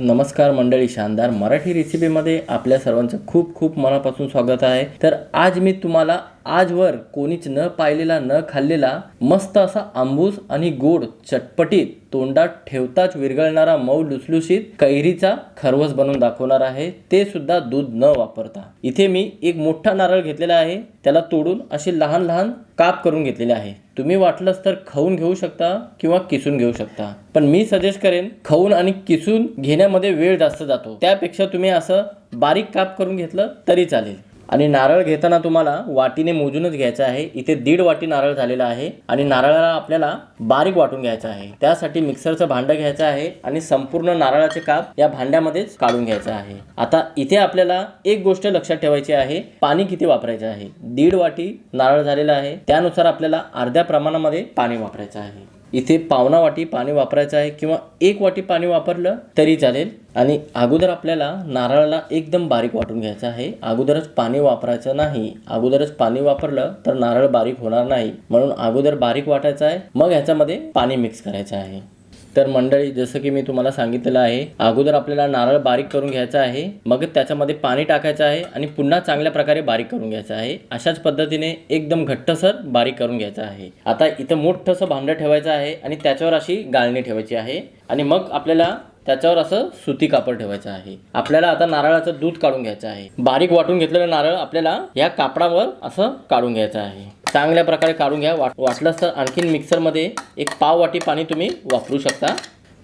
नमस्कार मंडळी शानदार मराठी रेसिपीमध्ये आपल्या सर्वांचं खूप खूप मनापासून स्वागत आहे. तर आज मी तुम्हाला आजवर कोणीच न पाहिलेला न खाल्लेला मस्त असा आंबूस आणि गोड चटपटीत तोंडात ठेवताच विरघळणारा मऊ लुसलुशीत कैरीचा खरवस बनवून दाखवणार आहे. ते सुद्धा दूध न वापरता. इथे मी एक मोठा नारळ घेतलेला आहे. त्याला तोडून असे लहान लहान काप करून घेतलेले आहे. तुम्ही वाटलंच तर खाऊन घेऊ शकता किंवा किसून घेऊ शकता. पण मी सजेस्ट करेन खाऊन आणि किसून घेण्यामध्ये वेळ जास्त जातो. त्यापेक्षा तुम्ही असं बारीक काप करून घेतलं तरी चालेल. आणि नारळ घेताना तुम्हाला वाटीने मोजूनच घ्यायचं आहे. इथे दीड वाटी नारळ झालेला आहे आणि नारळाला आपल्याला बारीक वाटून घ्यायचं आहे. त्यासाठी मिक्सरचं भांडं घ्यायचं आहे आणि संपूर्ण नारळाचे काप या भांड्यामध्येच काढून घ्यायचं आहे. आता इथे आपल्याला एक गोष्ट लक्षात ठेवायची आहे. पाणी किती वापरायचं आहे? दीड वाटी नारळ झालेला आहे. त्यानुसार आपल्याला अर्ध्या प्रमाणामध्ये पाणी वापरायचं आहे. इथे पावणा वाटी पाणी वापरायचं आहे किंवा एक वाटी पाणी वापरलं तरी चालेल. आणि अगोदर आपल्याला नारळाला एकदम बारीक वाटून घ्यायचं आहे. अगोदरच पाणी वापरायचं नाही. अगोदरच पाणी वापरलं तर नारळ बारीक होणार नाही. म्हणून अगोदर बारीक वाटायचं आहे. मग ह्याच्यामध्ये पाणी मिक्स करायचं आहे. तर मंडळी जसं की मी तुम्हाला सांगितलेलं आहे अगोदर आपल्याला नारळ बारीक करून घ्यायचा आहे मग त्याच्यामध्ये पाणी टाकायचं आहे आणि पुन्हा चांगल्या प्रकारे बारीक करून घ्यायचं आहे. अशाच पद्धतीने एकदम घट्टसर बारीक करून घ्यायचं आहे. आता इथं मोठंसं भांडं ठेवायचं आहे आणि त्याच्यावर अशी गाळणी ठेवायची आहे आणि मग आपल्याला त्याच्यावर असं सुती कापड ठेवायचं आहे. आपल्याला आता नारळाचं दूध काढून घ्यायचं आहे. बारीक वाटून घेतलेलं नारळ आपल्याला या कापडावर असं काढून घ्यायचं आहे. चांगल्या प्रकारे काढून घ्या. वाट वाटलंच तर आणखीन मिक्सरमध्ये एक पाव वाटी पाणी तुम्ही वापरू शकता.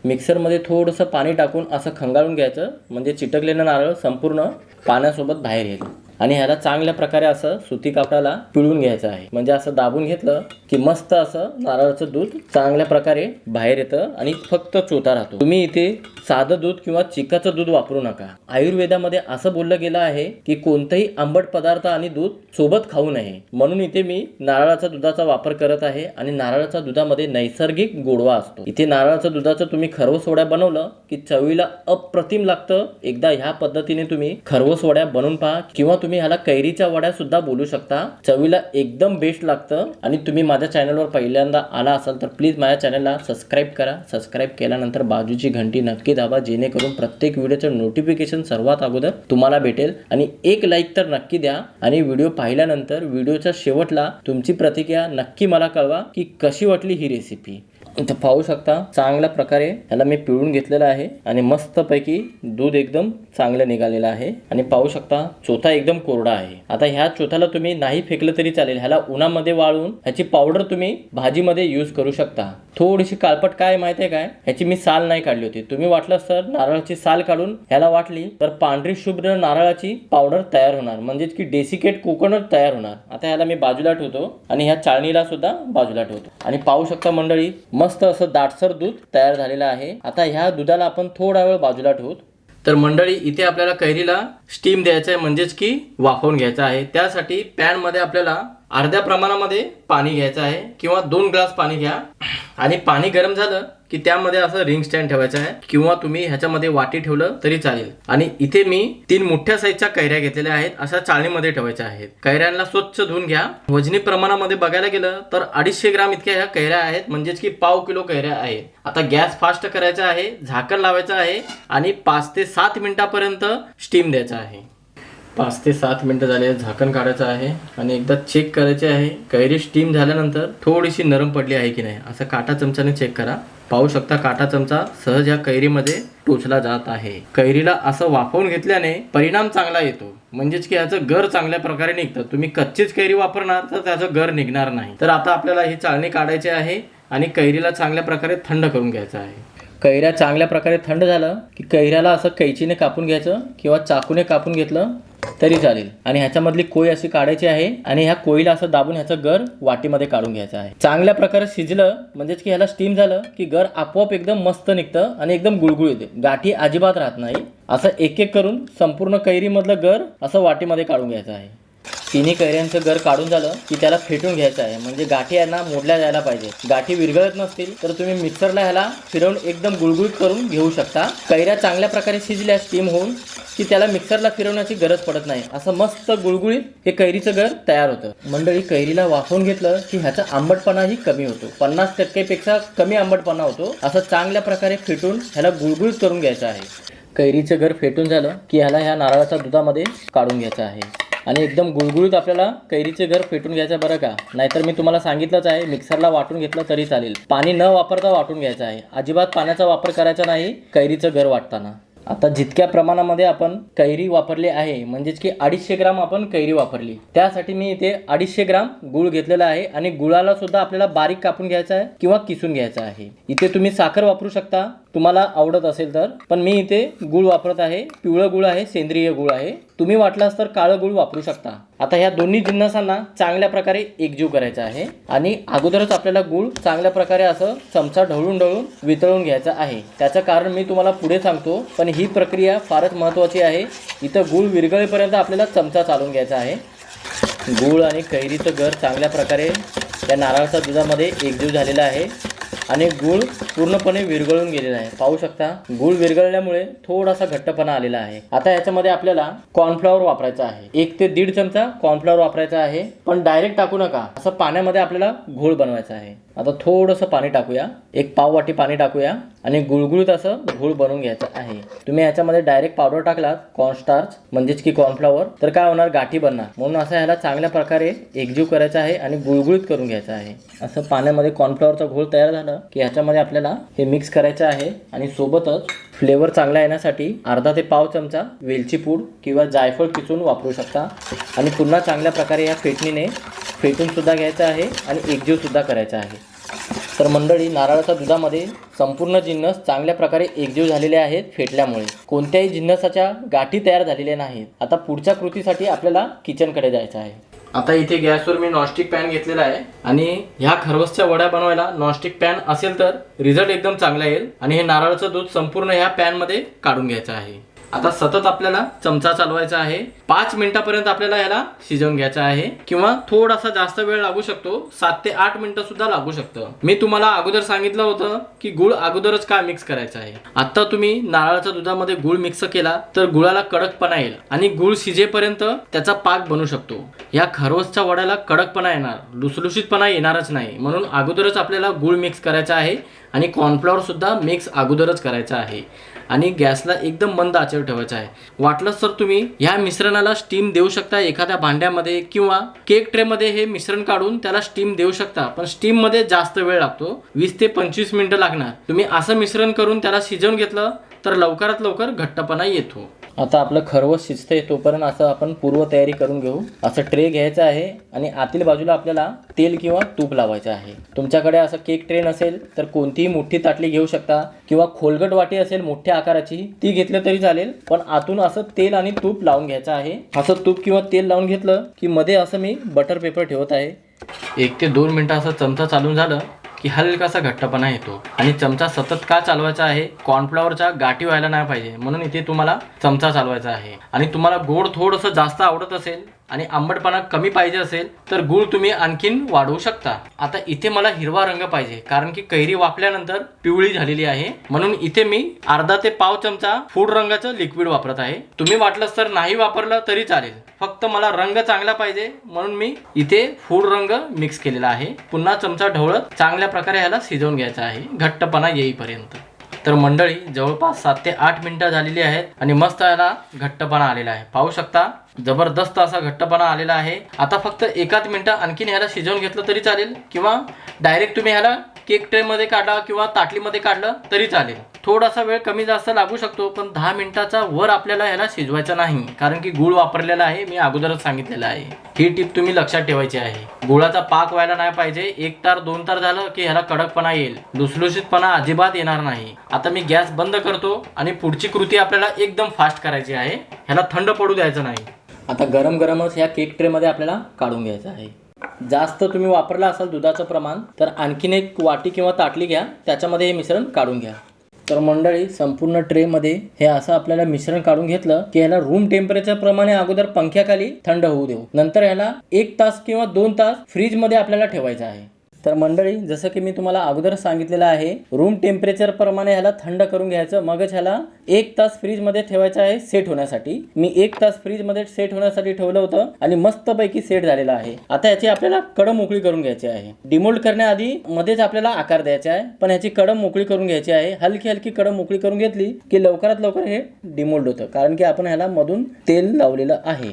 मिक्सरमध्ये थोडंसं पाणी टाकून असं खंगाळून घ्यायचं. म्हणजे चिटकलेलं नारळ संपूर्ण पाण्यासोबत बाहेर येईल. आणि ह्याला चांगल्या प्रकारे असं सुती कापडाला पिळून घ्यायचं आहे. म्हणजे असं दाबून घेतलं की मस्त असं नारळाचं दूध चांगल्या प्रकारे बाहेर येतं आणि फक्त चोथा राहतो. तुम्ही इथे साधं दूध किंवा चिकाचं दूध वापरू नका. आयुर्वेदामध्ये असं बोललं गेलं आहे की कोणताही आंबट पदार्थ आणि दूध सोबत खाऊ नये. म्हणून इथे मी नारळाच्या दुधाचा वापर करत आहे आणि नारळाच्या दुधामध्ये नैसर्गिक गोडवा असतो. इथे नारळाच्या दुधाचं तुम्ही खरवस सोड्या बनवलं की चवीला अप्रतिम लागतं. एकदा ह्या पद्धतीने तुम्ही खरवस सोड्या बनवून पहा किंवा तुम्ही तुम्ही ह्याला कैरीच्या वड्या सुद्धा बोलू शकता. चवीला एकदम बेस्ट लागतं. आणि तुम्ही माझ्या चॅनलवर पहिल्यांदा आला असाल तर प्लीज माझ्या चॅनलला सबस्क्राईब करा. सबस्क्राईब केल्यानंतर बाजूची घंटी नक्की दाबा जेणेकरून प्रत्येक व्हिडिओचं नोटिफिकेशन सर्वात अगोदर तुम्हाला भेटेल. आणि एक लाईक तर नक्की द्या. आणि व्हिडिओ पाहिल्यानंतर व्हिडिओच्या शेवटला तुमची प्रतिक्रिया नक्की मला कळवा की कशी वाटली ही रेसिपी इथं पाहू शकता चांगल्या प्रकारे ह्याला मी पिळून घेतलेलं आहे आणि मस्तपैकी दूध एकदम चांगलं निघालेलं आहे. आणि पाहू शकता चोथा एकदम कोरडा आहे. आता ह्या चोथाला तुम्ही नाही फेकलं तरी चालेल. ह्याला उन्हामध्ये वाळून ह्याची पावडर तुम्ही भाजीमध्ये यूज करू शकता. थोडीशी काळपट काय माहिती आहे काय? ह्याची मी साल नाही काढली होती. तुम्ही वाटलं तर नारळाची साल काढून ह्याला वाटली तर पांढरी शुभ्र नारळाची पावडर तयार होणार. म्हणजेच की डेसिकेट कोकोनट तयार होणार. आता ह्याला मी बाजूला ठेवतो आणि ह्या चाळणीला सुद्धा बाजूला ठेवतो. आणि पाहू शकता मंडळी मस्त असं दाटसर दूध तयार झालेलं आहे. आता ह्या दुधाला आपण थोडा वेळ बाजूला ठेवू तर मंडळी इथे आपल्याला कैरीला स्टीम द्यायचं आहे म्हणजेच की वाफवून घ्यायचं आहे. त्यासाठी पॅनमध्ये आपल्याला अर्ध्या प्रमाणामध्ये पाणी घ्यायचं आहे किंवा दोन ग्लास पाणी घ्या. आणि पाणी गरम झालं की त्यामध्ये असं रिंग स्टँड ठेवायचं आहे किंवा तुम्ही ह्याच्यामध्ये वाटी ठेवलं तरी चालेल. आणि इथे मी तीन मोठ्या साईजच्या कैऱ्या घेतलेल्या आहेत अशा चाळणीमध्ये ठेवायच्या आहेत. कैऱ्यांना स्वच्छ धुवून घ्या. वजनी प्रमाणामध्ये बघायला गेलं तर अडीचशे ग्राम इतक्या ह्या कैऱ्या आहेत म्हणजेच की पाव किलो कैऱ्या आहेत. आता गॅस फास्ट करायचा आहे झाकण लावायचं आहे आणि पाच ते सात मिनिटापर्यंत स्टीम द्यायचा आहे. पाच ते सात मिनटं झाले झाकण काढायचं आहे आणि एकदा चेक करायचे आहे. कैरी स्टीम झाल्यानंतर थोडीशी नरम पडली आहे की नाही असं काटा चमच्याने चेक करा. पाहू शकता काटा चमचा सहज या कैरीमध्ये टोचला जात आहे. कैरीला असं वाफवून घेतल्याने परिणाम चांगला येतो. म्हणजेच की याचं गर चांगल्या प्रकारे निघतं. तुम्ही कच्चीच कैरी वापरणार तर त्याचं गर निघणार नाही. तर आता आपल्याला ही चाळणी काढायची आहे आणि कैरीला चांगल्या प्रकारे थंड करून घ्यायचं आहे. कैऱ्या चांगल्या प्रकारे थंड झालं की कैऱ्याला असं कैचीने कापून घ्यायचं किंवा चाकूने कापून घेतलं तरी चालेल. आणि ह्याच्यामधली कोय अशी काढायची आहे आणि ह्या कोयीला असं दाबून ह्याचं गर वाटीमध्ये काढून घ्यायचं आहे. चांगल्या प्रकारे शिजलं म्हणजेच की ह्याला स्टीम झालं की गर आपोआप एकदम मस्त निघतं आणि एकदम गुळगुळ येते. गाठी अजिबात राहत नाही. असं एक एक करून संपूर्ण कैरीमधलं गर असं वाटीमध्ये काढून घ्यायचं आहे. तिन्ही कैऱ्यांचं घर काढून झालं की त्याला फेटून घ्यायचं आहे. म्हणजे गाठी यांना मोडल्या जायला पाहिजे. गाठी विरघळत नसतील तर तुम्ही मिक्सरला ह्याला फिरवून एकदम गुळगुळीत करून घेऊ शकता. कैऱ्या चांगल्या प्रकारे शिजल्या स्टीम होऊन की त्याला मिक्सरला फिरवण्याची गरज पडत नाही. असं मस्त गुळगुळीत हे कैरीचं घर तयार होतं. मंडळी कैरीला वाफवून घेतलं की ह्याचा आंबटपणाही कमी होतो. पन्नास टक्केपेक्षा कमी आंबटपणा होतो. असं चांगल्या प्रकारे फिटून ह्याला गुळगुळीत करून घ्यायचं आहे. कैरीचं घर फेटून झालं की ह्याला ह्या नारळाच्या दुधामध्ये काढून घ्यायचं आहे. आणि एकदम गुळगुळीत आपल्याला कैरीचे घर फेटून घ्यायचं बरं का? नाहीतर मी तुम्हाला सांगितलंच आहे मिक्सरला वाटून घेतलं तरी चालेल. पाणी न वापरता वाटून घ्यायचं आहे. अजिबात पाण्याचा वापर करायचा नाही कैरीचं घर वाटताना. आता जितक्या प्रमाणामध्ये आपण कैरी वापरली आहे म्हणजेच की अडीचशे ग्राम आपण कैरी वापरली त्यासाठी मी इथे अडीचशे ग्राम गुळ घेतलेला आहे आणि गुळाला सुद्धा आपल्याला बारीक कापून घ्यायचा आहे किंवा किसून घ्यायचा आहे. इथे तुम्ही साखर वापरू शकता तुम्हाला आवडत असेल तर. पण मी इथे गुळ वापरत आहे पिवळं गुळ आहे सेंद्रिय गुळ आहे. तुम्ही वाटलास तर काळं गुळ वापरू शकता. आता ह्या दोन्ही जिन्नसांना चांगल्या प्रकारे एकजीव करायचा आहे आणि अगोदरच आपल्याला गुळ चांगल्या प्रकारे असं चमचा ढवळून ढवळून वितळून घ्यायचा आहे. त्याचं कारण मी तुम्हाला पुढे सांगतो पण ही प्रक्रिया फारच महत्त्वाची आहे. इथं गुळ विरघळेपर्यंत आपल्याला चमचा चालून घ्यायचा आहे. गूळ आणि कैरीचं घर चांगल्या प्रकारे त्या नारळाच्या दुधामध्ये एकजीव झालेला आहे. आणि गूळ पूर्णपणे विरघळून गेलेला आहे. पाहू शकता गूळ विरघळल्यामुळे थोडासा घट्टपणा आलेला आहे. आता याच्यामध्ये आपल्याला कॉर्नफ्लॉवर वापरायचा आहे. एक ते दीड चमचा कॉर्नफ्लॉवर वापरायचा आहे. पण डायरेक्ट टाकू नका. असं पाण्यामध्ये आपल्याला घोळ बनवायचा आहे. आता थोडंसं पाणी टाकूया. एक पाव वाटी पाणी टाकूया आणि गुळगुळीत असं घोळ बनवून घ्यायचं आहे. तुम्ही याच्यामध्ये डायरेक्ट पावडर टाकलात कॉर्नस्टार्च म्हणजेच की कॉर्नफ्लॉवर तर काय होणार? गाठी बनणार. म्हणून असं ह्याला चांगल्या प्रकारे एकजीव करायचा आहे आणि गुळगुळीत करून घ्यायचं आहे. असं पाण्यामध्ये कॉर्नफ्लॉवरचा घोळ तयार झाला की ह्याच्यामध्ये आपल्याला हे मिक्स करायचं आहे आणि सोबतच फ्लेवर चांगला येण्यासाठी अर्धा ते पाव चमचा वेलची पूड किंवा जायफळ किचून वापरू शकता. आणि पुन्हा चांगल्या प्रकारे या फेटणीने फेटूनसुद्धा घ्यायचं आहे आणि एकजीव सुद्धा करायचा आहे. तर मंडळी नारळाच्या दुधामध्ये संपूर्ण जिन्नस चांगल्या प्रकारे एकजीव झालेले आहेत फेटल्यामुळे. कोणत्याही जिन्नसाच्या गाठी तयार झालेल्या नाहीत. आता पुढच्या कृतीसाठी आपल्याला किचनकडे जायचं आहे. आता इथे गॅसवर मी नॉनस्टिक पॅन घेतलेला आहे आणि ह्या खरवसच्या वड्या बनवायला नॉनस्टिक पॅन असेल तर रिझल्ट एकदम चांगला येईल आणि हे नारळाचं दूध संपूर्ण ह्या पॅनमध्ये काढून घ्यायचं आहे. आता सतत आपल्याला चमचा चालवायचा आहे. पाच मिनिटापर्यंत आपल्याला याला शिजवून घ्यायचं आहे. किंवा थोडासा जास्त वेळ लागू शकतो. सात ते आठ मिनिटं सुद्धा लागू शकतं. मी तुम्हाला अगोदर सांगितलं होतं की गुळ अगोदरच का मिक्स करायचा आहे? आता तुम्ही नारळाच्या दुधामध्ये गुळ मिक्स केला तर गुळाला कडकपणा येईल आणि गुळ शिजेपर्यंत त्याचा पाक बनू शकतो. या खरवसच्या वड्याला कडकपणा येणार लुसलुशीतपणा येणारच नाही. म्हणून अगोदरच आपल्याला गुळ मिक्स करायचा आहे आणि कॉर्नफ्लॉवर सुद्धा मिक्स अगोदरच करायचा आहे. आणि गॅसला एकदम मंद आचेवर ठेवायचा आहे. वाटलंच तर तुम्ही ह्या मिश्रणाला स्टीम देऊ शकता एखाद्या भांड्यामध्ये किंवा केक ट्रेमध्ये हे मिश्रण काढून त्याला स्टीम देऊ शकता. पण स्टीममध्ये जास्त वेळ लागतो. वीस ते पंचवीस मिनिटं लागणार. तुम्ही असं मिश्रण करून त्याला शिजवून घेतलं तर लवकरात लवकर घट्टपणा येतो. आता आपलं खरवस शिजतंय तोपर्यंत असं आपण पूर्वतयारी करून घेऊ. असं ट्रे घ्यायचं आहे आणि आतील बाजूला आपल्याला तेल किंवा तूप लावायचं आहे. तुमच्याकडे असं केक ट्रे नसेल तर कोणतीही मोठी ताटली घेऊ शकता किंवा खोलगट वाटी असेल मोठ्या आकाराची ती घेतलं तरी चालेल. पण आतून असं तेल आणि तूप लावून घ्यायचं आहे. असं तूप किंवा तेल लावून घेतलं की मध्ये असं मी बटर पेपर ठेवत आहे. एक ते दोन मिनटं असं चमचा चालून झालं की हलकासा घट्टपणा येतो. आणि चमचा सतत का चालवायचा आहे? कॉर्नफ्लॉवरच्या गाठी व्हायला नाही पाहिजे. म्हणून इथे तुम्हाला चमचा चालवायचा आहे. आणि तुम्हाला गोड थोडंसं जास्त आवडत असेल आणि आंबटपणा कमी पाहिजे असेल तर गूळ तुम्ही आणखीन वाढवू शकता. आता इथे मला हिरवा रंग पाहिजे कारण की कैरी वापल्यानंतर पिवळी झालेली आहे. म्हणून इथे मी अर्धा ते पाव चमचा फूड रंगाचं लिक्विड वापरत आहे. तुम्ही वाटलंच तर नाही वापरलं तरी चालेल. फक्त मला रंग चांगला पाहिजे म्हणून मी इथे फूड रंग मिक्स केलेला आहे. पुन्हा चमचा ढवळत चांगल्या प्रकारे ह्याला शिजवून घ्यायचा आहे. घट्टपणा येईपर्यंत. तर मंडळी जवळपास सात ते आठ मिनिटं झालेली आहेत आणि मस्त याला घट्टपणा आलेला आहे. पाहू शकता जबरदस्त असा घट्टपणा आलेला आहे. आता फक्त एकाच मिनिटं आणखीन ह्याला शिजवून घेतलं तरी चालेल किंवा डायरेक्ट तुम्ही ह्याला केक ट्रेमध्ये काढला किंवा ताटलीमध्ये काढलं तरी चालेल. थोडासा वेळ कमी जास्त लागू शकतो पण दहा मिनिटाचा वर आपल्याला ह्याला शिजवायचा नाही कारण की गुळ वापरलेला आहे मी अगोदरच सांगितलेलं आहे. ही टीप तुम्ही लक्षात ठेवायची आहे. गुळाचा पाक व्हायला नाही पाहिजे एक तार दोन तार झालं की ह्याला कडकपणा येईल. लुसलुशीतपणा अजिबात येणार नाही. आता मी गॅस बंद करतो आणि पुढची कृती आपल्याला एकदम फास्ट करायची आहे. ह्याला थंड पडू द्यायचं नाही. आता गरम गरमच ह्या केक ट्रेमध्ये आपल्याला काढून घ्यायचं आहे. जास्त तुम्ही वापरला असाल दुधाचं प्रमाण तर आणखीन एक वाटी किंवा ताटली घ्या त्याच्यामध्ये हे मिश्रण काढून घ्या. तर मंडळी संपूर्ण ट्रेमध्ये हे असं आपल्याला मिश्रण काढून घेतलं की ह्याला रूम टेम्परेचर प्रमाणे अगोदर पंख्याखाली थंड होऊ देऊ. नंतर ह्याला एक तास किंवा दोन तास फ्रीजमध्ये आपल्याला ठेवायचं आहे. तर मंडळी जसं की मी तुम्हाला अगोदर सांगितलेलं आहे रूम टेम्परेचर प्रमाणे ह्याला थंड करून घ्यायचं. मगच ह्याला एक तास फ्रीजमध्ये ठेवायचं आहे सेट होण्यासाठी. मी एक तास फ्रीजमध्ये सेट होण्यासाठी ठेवलं होतं आणि मस्तपैकी सेट झालेलं आहे. आता याची आपल्याला कडम मोकळी करून घ्यायची आहे. डिमोल्ड करण्याआधी मध्येच आपल्याला आकार द्यायचा आहे पण ह्याची कडम मोकळी करून घ्यायची आहे. हलकी हलकी कडम मोकळी करून घेतली की लवकरात लवकर हे डिमोल्ड होतं. कारण की आपण ह्याला मधून तेल लावलेलं आहे.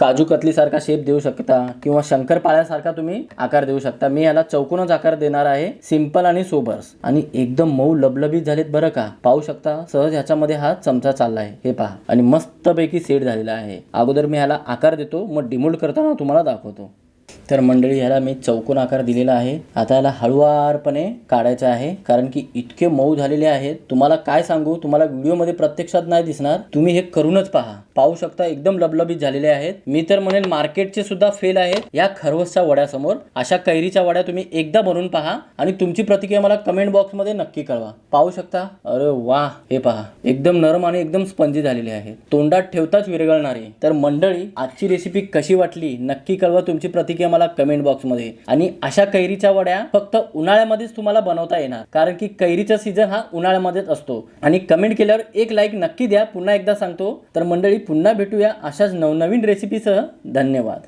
काजू कतलीसारखा शेप देऊ शकता किंवा शंकरपाळ्यासारखा तुम्ही आकार देऊ शकता. मी याला चौकोनच आकार देणार आहे. सिंपल आणि सोबर्स आणि एकदम मऊ लबलबीत झालेत बरं का? पाहू शकता सहज ह्याच्यामध्ये हा चमचा चालला आहे हे पहा. आणि मस्तपैकी सेट झालेला आहे. अगोदर मी ह्याला आकार देतो मग डिमोल्ड करताना तुम्हाला दाखवतो. तर मंडळी ह्याला मी चौकोन आकार दिलेला आहे. आता याला हळुवारपणे काढायचं आहे. कारण की इतके मऊ झालेले आहेत. तुम्हाला काय सांगू? तुम्हाला व्हिडिओमध्ये प्रत्यक्षात नाही दिसणार. तुम्ही हे करूनच पहा. पाहू शकता एकदम लबलबीत झालेले आहेत. मी तर म्हणेन मार्केटचे सुद्धा फेल आहेत. या खरवसच्या वड्यासमोर अशा कैरीच्या वड्या तुम्ही एकदा बनवून पहा आणि तुमची प्रतिक्रिया मला कमेंट बॉक्समध्ये नक्की कळवा. पाहू शकता? अरे वा! हे पहा. एकदम नरम आणि एकदम स्पंजी झालेले आहे तोंडात ठेवताच विरघळणारे. तर मंडळी आजची रेसिपी कशी वाटली? नक्की कळवा तुमची प्रतिक्रिया मला कमेंट बॉक्समध्ये आणि अशा कैरीच्या वड्या फक्त उन्हाळ्यामध्येच तुम्हाला बनवता येणार. कारण की कैरीचा सीझन हा उन्हाळ्यामध्येच असतो. आणि कमेंट केल्यावर एक लाईक नक्की द्या. पुन्हा एकदा सांगतो. तर मंडळी पुन्हा भेटूया अशाच नवनवीन रेसिपीसह धन्यवाद.